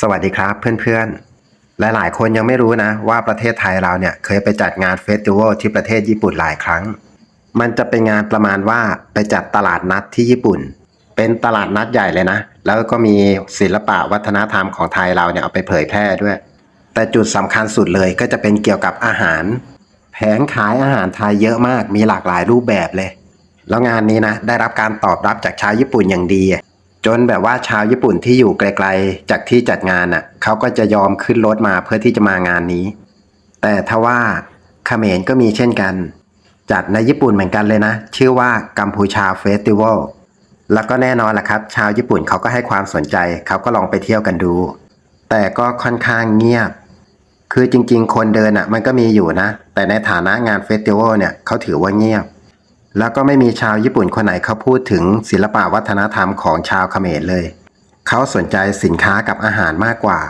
สวัสดีครับเพื่อนๆ หลายๆ คนยังไม่รู้นะว่าประเทศไทยเราเนี่ยเคยไปจัดงานเฟสติวัลที่ประเทศญี่ปุ่นหลายครั้ง มันจะเป็นงานประมาณว่าไปจัดตลาดนัดที่ญี่ปุ่น เป็นตลาดนัดใหญ่เลยนะ แล้วก็มีศิลปะวัฒนธรรมของไทยเราเนี่ยเอาไปเผยแพร่ด้วย แต่จุดสำคัญสุดเลยก็จะเป็นเกี่ยวกับอาหาร แผงขายอาหารไทยเยอะมากมีหลากหลายรูปแบบเลย แล้วงานนี้นะได้รับการตอบรับจากชาวญี่ปุ่นอย่างดี จนแบบว่าชาวญี่ปุ่นที่อยู่ไกลๆ จากที่จัดงานน่ะเขาก็จะยอมขึ้นรถมาเพื่อที่จะมางานนี้ แต่ทว่าเขมรก็มีเช่นกัน จัดในญี่ปุ่นเหมือนกันเลยนะ ชื่อว่ากัมพูชาเฟสติวัลแล้วก็แน่นอนแหละครับ ชาวญี่ปุ่นเขาก็ให้ความสนใจเขาก็ลองไปเที่ยวกันดู แต่ก็ค่อนข้างเงียบ คือจริงๆ คนเดินอะมันก็มีอยู่นะ แต่ในฐานะงานเฟสติวัลเนี่ยเขาถือว่าเงียบ แล้วก็ไม่มีชาวญี่ปุ่นคนไหนเขาพูดถึงศิลปะวัฒนธรรมของชาวเขมรเลย เขาสนใจสินค้ากับอาหารมากกว่า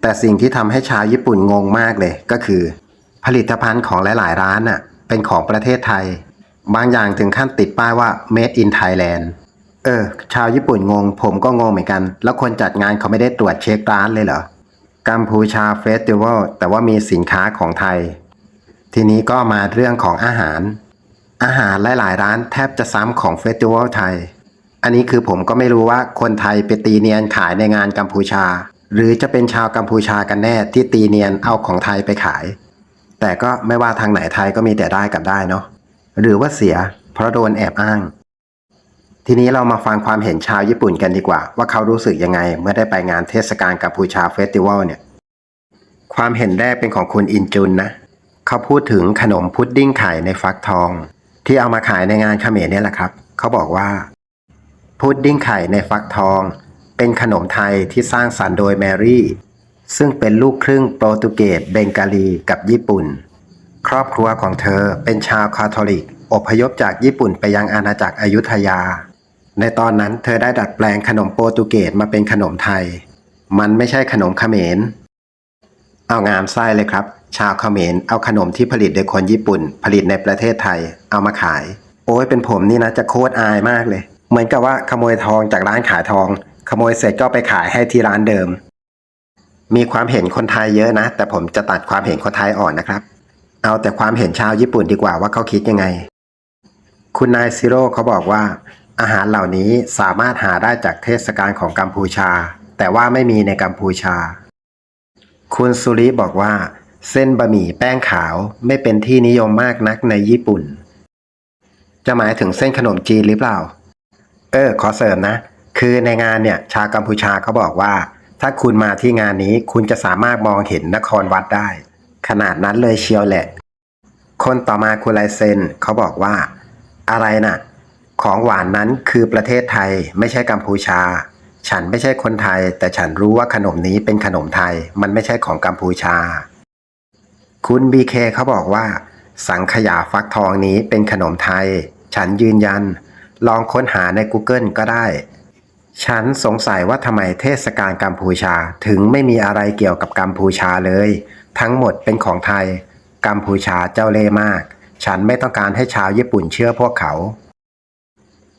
แต่สิ่งที่ทำให้ชาวญี่ปุ่นงงมากเลยก็คือ ผลิตภัณฑ์ของหลาย ๆ ร้านน่ะเป็นของประเทศไทย บางอย่างถึงขั้นติดป้ายว่า made in Thailand เออ ชาวญี่ปุ่นงง ผมก็งงเหมือนกัน แล้วคนจัดงานเขาไม่ได้ตรวจเช็คร้านเลยเหรอ กัมพูชาเฟสติวัลแต่ว่ามีสินค้าของไทย ทีนี้ก็มาเรื่องของอาหาร อาหารหลายๆร้านแทบจะซ้ำของเฟสติวัลไทย อันนี้คือผมก็ไม่รู้ว่าคนไทยไปตีเนียนขายในงานกัมพูชา หรือจะเป็นชาวกัมพูชากันแน่ที่ตีเนียนเอาของไทยไปขาย แต่ก็ไม่ว่าทางไหนไทยก็มีแต่ได้กับได้เนาะหรือว่าเสียเพราะโดนแอบอ้าง ทีนี้เรามาฟังความเห็นชาวญี่ปุ่นกันดีกว่า ว่าเขารู้สึกยังไงเมื่อได้ไปงานเทศกาลกัมพูชาเฟสติวัลเนี่ยความเห็นแรกเป็นของคุณอินจุนนะ เขาพูดถึงขนมพุดดิ้งไข่ในฟักทอง ที่เอามาขายในงานเขมรเนี่ยแหละครับ เขาบอกว่าพุดดิ้งไข่ในฟักทอง เป็นขนมไทยที่สร้างสรรค์โดยแมรี่ ซึ่งเป็นลูกครึ่งโปรตุเกสเบงกาลีกับญี่ปุ่น ครอบครัวของเธอเป็นชาวคาทอลิก อพยพจากญี่ปุ่นไปยังอาณาจักรอยุธยา ในตอนนั้นเธอได้ดัดแปลงขนมโปรตุเกสมาเป็นขนมไทย มันไม่ใช่ขนมเขมร เอางามไส้เลยครับ ชาวเขมรเอาขนมที่ผลิตโดยคนญี่ปุ่น ผลิตในประเทศไทย เอามาขาย โอ้ยเป็นผมนี่นะจะโคตรอายมากเลย เหมือนกับว่าขโมยทองจากร้านขายทอง ขโมยเสร็จก็ไปขายให้ที่ร้านเดิม มีความเห็นคนไทยเยอะนะ แต่ผมจะตัดความเห็นคนไทยอ่อนนะครับ เอาแต่ความเห็นชาวญี่ปุ่นดีกว่าว่าเขาคิดยังไง คุณนายซิโร่เขาบอกว่า อาหารเหล่านี้สามารถหาได้จากเทศกาลของกัมพูชา แต่ว่าไม่มีในกัมพูชา คุณสุริบอกว่า เส้นบะหมี่แป้งขาวไม่เป็นที่นิยมมากนักในญี่ปุ่น จะหมายถึงเส้นขนมจีนหรือเปล่า เออ ขอเสริมนะ คือในงานเนี่ย ชาวกัมพูชาเขาบอกว่า ถ้าคุณมาที่งานนี้คุณจะสามารถมองเห็นนครวัดได้ ขนาดนั้นเลยเชียวแหละ คนต่อมาคุณไลเซนเขาบอกว่า อะไรน่ะ ของหวานนั้นคือประเทศไทยไม่ใช่กัมพูชา ฉันไม่ใช่คนไทย แต่ฉันรู้ว่าขนมนี้เป็นขนมไทย มันไม่ใช่ของกัมพูชา คุณบีเคเขาบอกว่า สังขยาฟักทองนี้เป็นขนมไทย ฉันยืนยัน ลองค้นหาใน Google ก็ได้ ฉันสงสัยว่าทำไมเทศกาลกัมพูชาถึงไม่มีอะไรเกี่ยวกับกัมพูชาเลย ทั้งหมดเป็นของไทย กัมพูชาเจ้าเล่ห์มาก ฉันไม่ต้องการให้ชาวญี่ปุ่นเชื่อพวกเขา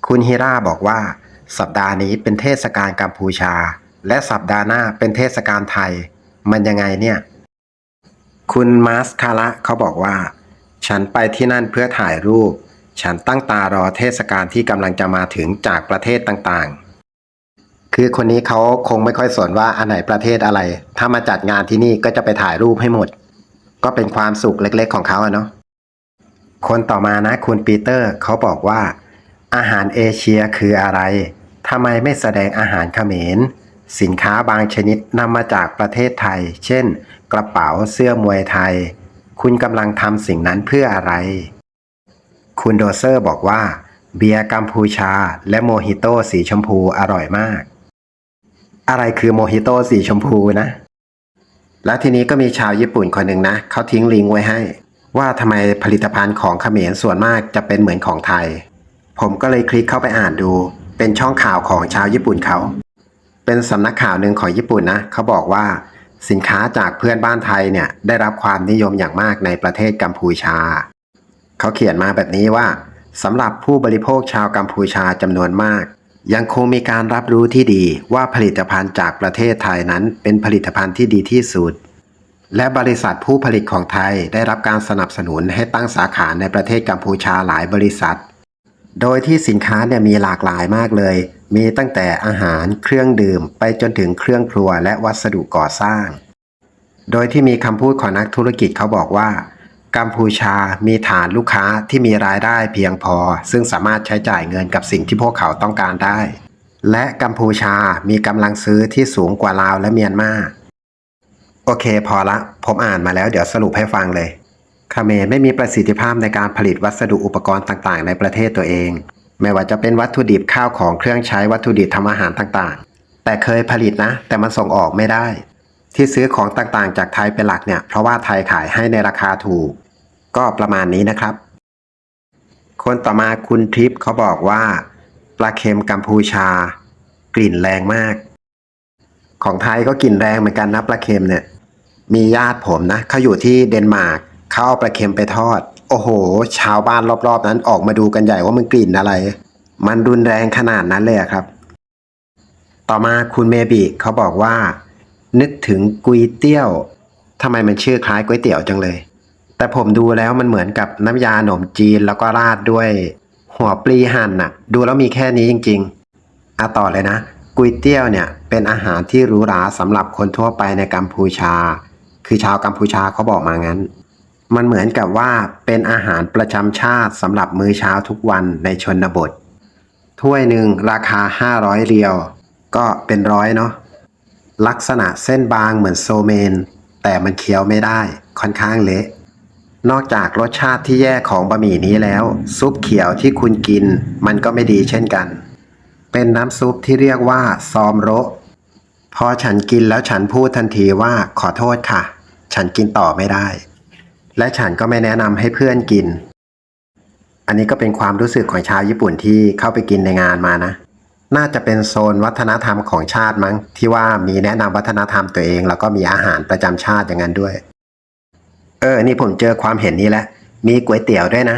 คุณฮิราบอกว่า สัปดาห์นี้เป็นเทศกาลกัมพูชา และสัปดาห์หน้าเป็นเทศกาลไทย มันยังไงเนี่ย คุณมาสคาระเขาบอกว่า ฉันไปที่นั่นเพื่อถ่ายรูป ฉันตั้งตารอเทศกาลที่กำลังจะมาถึงจากประเทศต่างๆ คือคนนี้เขาคงไม่ค่อยสนว่าอันไหนประเทศอะไร ถ้ามาจัดงานที่นี่ก็จะไปถ่ายรูปให้หมด ก็เป็นความสุขเล็กๆของเขาอะเนาะคนต่อมานะคุณปีเตอร์เขาบอกว่า อาหารเอเชียคืออะไร ทำไมไม่แสดงอาหารเขมร สินค้าบางชนิดนำมาจากประเทศไทย เช่น กระเป๋าเสื้อมวยไทย คุณกำลังทำสิ่งนั้นเพื่ออะไร คุณโดเซอร์บอกว่า เบียร์กัมพูชาและโมฮิโต้สีชมพูอร่อยมาก อะไรคือโมฮิโต้สีชมพูนะ แล้วทีนี้ก็มีชาวญี่ปุ่นคนหนึ่งนะ เขาทิ้งลิงก์ไว้ให้ ว่าทำไมผลิตภัณฑ์ของเขมรส่วนมากจะเป็นเหมือนของไทย ผมก็เลยคลิกเข้าไปอ่านดู เป็นช่องข่าวของชาวญี่ปุ่นเขา เป็นสำนักข่าวหนึ่งของญี่ปุ่นนะเขาบอกว่า สินค้าจากเพื่อนบ้านไทยเนี่ยได้รับความนิยมอย่างมากในประเทศกัมพูชา เขาเขียนมาแบบนี้ว่าสำหรับผู้บริโภคชาวกัมพูชาจำนวนมาก ยังคงมีการรับรู้ที่ดีว่าผลิตภัณฑ์จากประเทศไทยนั้น เป็นผลิตภัณฑ์ที่ดีที่สุด และบริษัทผู้ผลิตของไทยได้รับการสนับสนุนให้ตั้งสาขาในประเทศกัมพูชาหลายบริษัท โดยที่สินค้าเนี่ยมีหลากหลายมากเลย มีตั้งแต่อาหารเครื่องดื่ม ไปจนถึงเครื่องครัวและวัสดุก่อสร้าง โดยที่มีคำพูดของนักธุรกิจเขาบอกว่า กัมพูชามีฐานลูกค้าที่มีรายได้เพียงพอ ซึ่งสามารถใช้จ่ายเงินกับสิ่งที่พวกเขาต้องการได้ และกัมพูชามีกำลังซื้อที่สูงกว่าลาวและเมียนมาโอเคพอละ ผมอ่านมาแล้วเดี๋ยวสรุปให้ฟังเลย เขมรไม่มีประสิทธิภาพในการผลิตวัสดุอุปกรณ์ต่างๆ ในประเทศตัวเอง ไม่ว่าจะเป็นวัตถุดิบข้าวของเครื่องใช้วัตถุดิบทำอาหารต่างๆ แต่เคยผลิตนะ แต่มันส่งออกไม่ได้ ที่ซื้อของต่างๆ จากไทยเป็นหลักเนี่ยเพราะว่าไทยขายให้ในราคาถูก ก็ประมาณนี้นะครับ คนต่อมาคุณทริปเขาบอกว่าปลาเค็มกัมพูชา กลิ่นแรงมาก ของไทยก็กลิ่นแรงเหมือนกันนะปลาเค็มเนี่ยมีญาติผมนะเขาอยู่ที่เดนมาร์ก ขาเอาปลาเค็มไปทอด โอ้โห ชาวบ้านรอบๆ นั้นออกมาดูกันใหญ่ว่ามันกลิ่นอะไร มันรุนแรงขนาดนั้นเลยครับ ต่อมาคุณเมบิเขาบอกว่า นึกถึงกุยเตี้ยวทำไมมันชื่อคล้ายก๋วยเตี๋ยวจังเลย แต่ผมดูแล้วมันเหมือนกับน้ำยาหนมจีนแล้วก็ราดด้วย หัวปลีหั่นน่ะ ดูแล้วมีแค่นี้จริงๆอะต่อเลยนะกุยเตี้ยวเนี่ยเป็นอาหารที่หรูหราสำหรับคนทั่วไปในกัมพูชา คือชาวกัมพูชาเขาบอกมางั้น มันเหมือนกับว่าเป็นอาหารประจำชาติสำหรับมื้อเช้าทุกวันในชนบท ถ้วยหนึ่งราคา 500 เรียว ก็เป็นร้อยเนาะลักษณะเส้นบางเหมือนโซเมน แต่มันเคี้ยวไม่ได้ค่อนข้างเละนอกจากรสชาติที่แย่ของบะหมี่นี้แล้ว ซุปเขียวที่คุณกิน มันก็ไม่ดีเช่นกัน เป็นน้ำซุปที่เรียกว่าซอมโรพอฉันกินแล้วฉันพูดทันทีว่าขอโทษค่ะ ฉันกินต่อไม่ได้ และฉันก็ไม่แนะนำให้เพื่อนกิน อันนี้ก็เป็นความรู้สึกของชาวญี่ปุ่นที่เข้าไปกินในงานมานะ น่าจะเป็นโซนวัฒนธรรมของชาติมั้ง ที่ว่ามีแนะนำวัฒนธรรมตัวเอง แล้วก็มีอาหารประจำชาติอย่างนั้นด้วย เออ นี่ผมเจอความเห็นนี้แล้วมีก๋วยเตี๋ยวด้วยนะ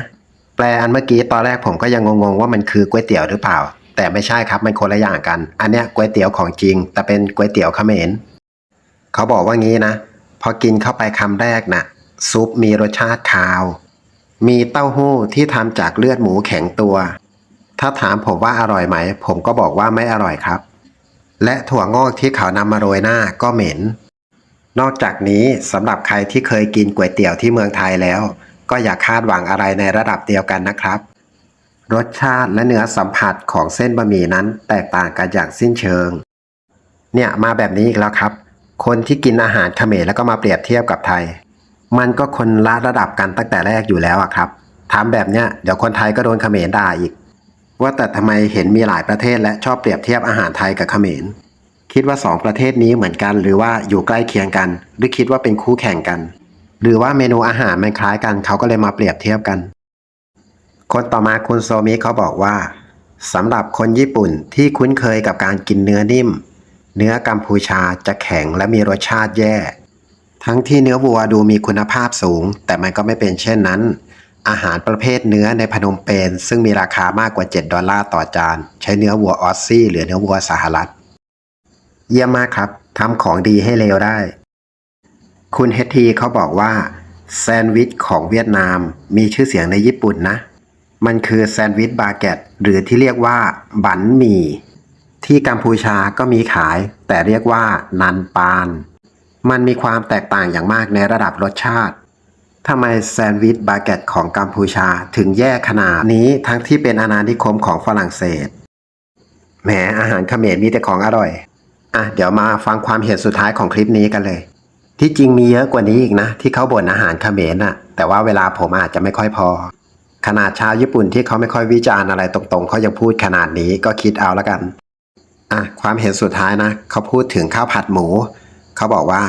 แปลอันเมื่อกี้ตอนแรกผมก็ยังงงๆว่ามันคือก๋วยเตี๋ยวหรือเปล่า แต่ไม่ใช่ครับมันคนละอย่างกัน อันเนี้ยก๋วยเตี๋ยวของจริง แต่เป็นก๋วยเตี๋ยวเขมรเขาบอกว่างี้นะ พอกินเข้าไปคำแรกน่ะ ซุปมีรสชาติคาว มีเต้าหู้ที่ทำจากเลือดหมูแข็งตัว ถ้าถามผมว่าอร่อยไหม ผมก็บอกว่าไม่อร่อยครับ และถั่วงอกที่เขานำมาโรยหน้าก็เหม็น นอกจากนี้สำหรับใครที่เคยกินก๋วยเตี๋ยวที่เมืองไทยแล้ว ก็อย่าคาดหวังอะไรในระดับเดียวกันนะครับ รสชาติและเนื้อสัมผัสของเส้นบะหมี่นั้นแตกต่างกันอย่างสิ้นเชิง เนี่ยมาแบบนี้อีกแล้วครับ คนที่กินอาหารเขมรแล้วก็มาเปรียบเทียบกับไทย มันก็คนละระดับกันตั้งแต่แรกอยู่แล้วอะครับถามแบบเนี้ยเดี๋ยวคนไทยก็โดนเขมรด่าอีก ว่าแต่ทำไมเห็นมีหลายประเทศและชอบเปรียบเทียบอาหารไทยกับเขมร คิดว่าสองประเทศนี้เหมือนกัน หรือว่าอยู่ใกล้เคียงกัน หรือคิดว่าเป็นคู่แข่งกัน หรือว่าเมนูอาหารมันคล้ายกันเขาก็เลยมาเปรียบเทียบกัน คนต่อมาคุณโซมิเขาบอกว่าสำหรับคนญี่ปุ่นที่คุ้นเคยกับการกินเนื้อนิ่ม เนื้อกัมพูชาจะแข็งและมีรสชาติแย่ ทั้งที่เนื้อวัวดูมีคุณภาพสูง แต่มันก็ไม่เป็นเช่นนั้น อาหารประเภทเนื้อในพนมเปญซึ่งมีราคามากกว่า 7 ดอลลาร์ต่อจาน ใช้เนื้อวัวออสซี่หรือเนื้อวัวสหรัฐ เยี่ยมมากครับทำของดีให้เลวได้ คุณเฮทีเขาบอกว่า แซนด์วิชของเวียดนามมีชื่อเสียงในญี่ปุ่นนะ มันคือแซนด์วิชบาเกตหรือที่เรียกว่า บันหมี่ที่กัมพูชาก็มีขาย แต่เรียกว่านันปาน มันมีความแตกต่างอย่างมากในระดับรสชาติทำไมแซนด์วิชบาเกตของกัมพูชาถึงแย่ขนาดนี้ทั้งที่เป็นอาณานิคมของฝรั่งเศสแหมอาหารเขมรมีแต่ของอร่อย อะ เดี๋ยวมาฟังความเห็นสุดท้ายของคลิปนี้กันเลย ที่จริงมีเยอะกว่านี้อีกนะ ที่เขาบ่นอาหารเขมรน่ะ แต่ว่าเวลาผมอาจจะไม่ค่อยพอ ขนาดชาวญี่ปุ่นที่เขาไม่ค่อยวิจารณ์อะไรตรงๆ เขายังพูดขนาดนี้ก็คิดเอาละกัน อะ ความเห็นสุดท้ายนะ เขาพูดถึงข้าวผัดหมู เขาบอกว่า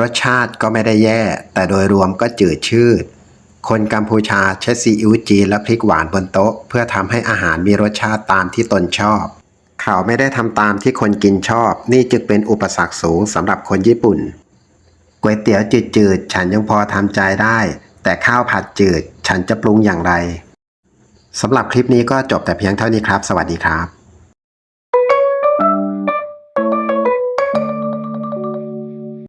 รสชาติก็ไม่ได้แย่ แต่โดยรวมก็จืดชืด คนกัมพูชาใช้ซีอิ๊วจีนและพริกหวานบนโต๊ะ เพื่อทำให้อาหารมีรสชาติตามที่ตนชอบ เขาไม่ได้ทำตามที่คนกินชอบ นี่จึงเป็นอุปสรรคสูงสำหรับคนญี่ปุ่นก๋วยเตี๋ยวจืดๆ ฉันยังพอทำใจได้ แต่ข้าวผัดจืด ฉันจะปรุงอย่างไรสำหรับคลิปนี้ก็จบแต่เพียงเท่านี้ครับ สวัสดีครับ